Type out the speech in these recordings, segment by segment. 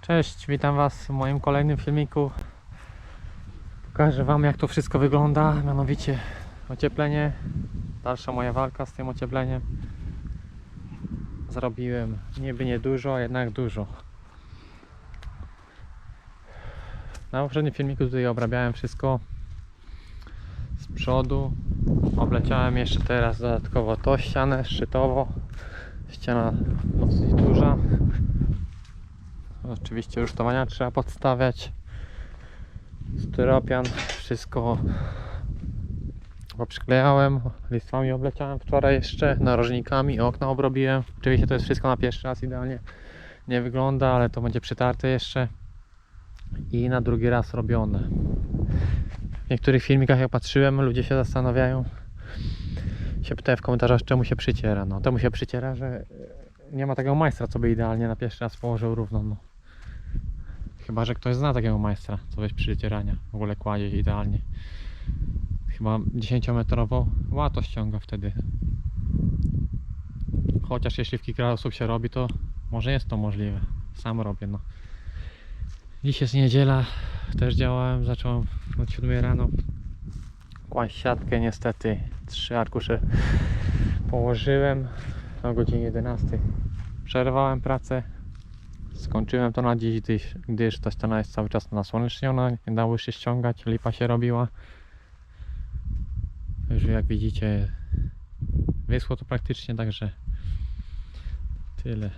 Cześć, witam Was w moim kolejnym filmiku. Pokażę Wam jak to wszystko wygląda, mianowicie ocieplenie. Dalsza moja walka z tym ociepleniem. Zrobiłem niby nie dużo, a jednak dużo. Na poprzednim filmiku tutaj obrabiałem wszystko z przodu. Obleciałem jeszcze teraz dodatkowo tą ścianę szczytowo. Ściana dosyć duża. Oczywiście rusztowania trzeba podstawiać. Styropian, wszystko przyklejałem, listwami obleciałem wczoraj jeszcze, narożnikami, okna obrobiłem. Oczywiście to jest wszystko na pierwszy raz idealnie nie wygląda, ale to będzie przytarte jeszcze i na drugi raz robione. W niektórych filmikach jak patrzyłem, ludzie się zastanawiają, się pytają w komentarzach czemu się przyciera. No temu się przyciera, że nie ma takiego majstra, co by idealnie na pierwszy raz położył równo. No. Chyba, że ktoś zna takiego majstra, co bez przycierania w ogóle kładzie idealnie. Chyba 10-metrowo łato ściąga wtedy. Chociaż jeśli w kilka osób się robi, to może jest to możliwe. Sam robię, no. Dziś jest niedziela, też działałem, zacząłem od 7 rano. Kłaść siatkę, niestety trzy arkusze położyłem o godzinie 11. Przerwałem pracę, skończyłem to na dziś, gdyż, gdyż ta ściana jest cały czas nasłoneczniona, nie dało się ściągać, lipa się robiła. Już jak widzicie, wyschło to praktycznie, także tyle.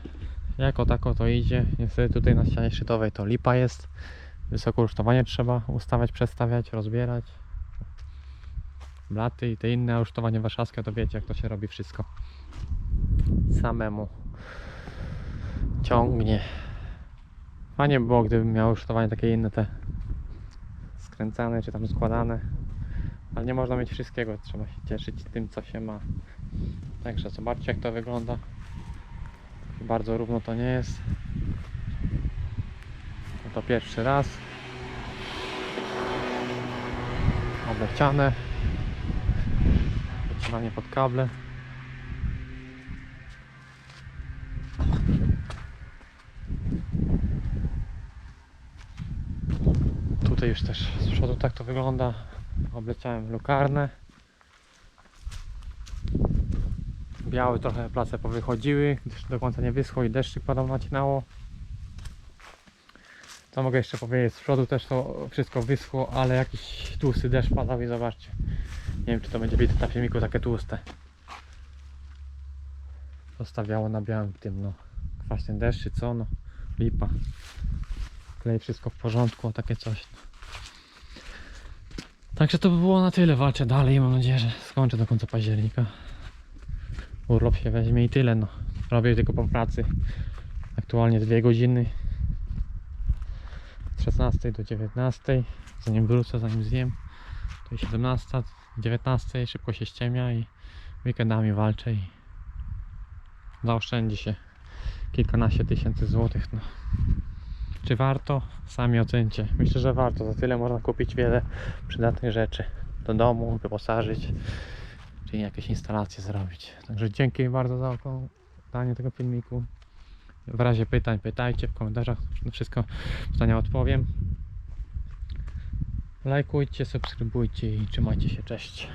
Jako tako to idzie. Niestety tutaj na ścianie szczytowej to lipa jest. Wysoko rusztowanie trzeba ustawiać, przestawiać, rozbierać. Blaty i te inne, rusztowanie warszawskie to wiecie jak to się robi wszystko samemu ciągnie. Fajnie by było, gdybym miał rusztowanie takie inne te skręcane czy tam składane. Ale nie można mieć wszystkiego, trzeba się cieszyć tym co się ma. Także zobaczcie jak to wygląda. Bardzo równo to nie jest. No to pierwszy raz. Obleciane. Wycinanie pod kable. Tutaj już też z przodu tak to wygląda. Obleciałem lukarnę. Białe trochę place powychodziły, gdyż do końca nie wyschło i deszczyk padał nacinało. Co mogę jeszcze powiedzieć, z przodu też to wszystko wyschło, ale jakiś tłusty deszcz padał i zobaczcie. Nie wiem czy to będzie widać na filmiku takie tłuste. Zostawiało na białym tym no. Kwaśny deszcz czy co no. Lipa. Klej wszystko w porządku, takie coś. Także to by było na tyle. Walczę dalej. Mam nadzieję, że skończę do końca października. Urlop się weźmie i tyle. No. Robię tylko po pracy. Aktualnie dwie godziny. Od 16 do 19. Zanim wrócę, zanim zjem. To jest 17, 19. Szybko się ściemnia i weekendami walczę i zaoszczędzi się kilkanaście tysięcy złotych. No. Czy warto? Sami ocencie. Myślę, że warto. Za tyle można kupić wiele przydatnych rzeczy do domu, wyposażyć, czy jakieś instalacje zrobić. Także dzięki bardzo za oglądanie tego filmiku. W razie pytań pytajcie w komentarzach. Na wszystko pytania odpowiem. Lajkujcie, subskrybujcie i trzymajcie się. Cześć.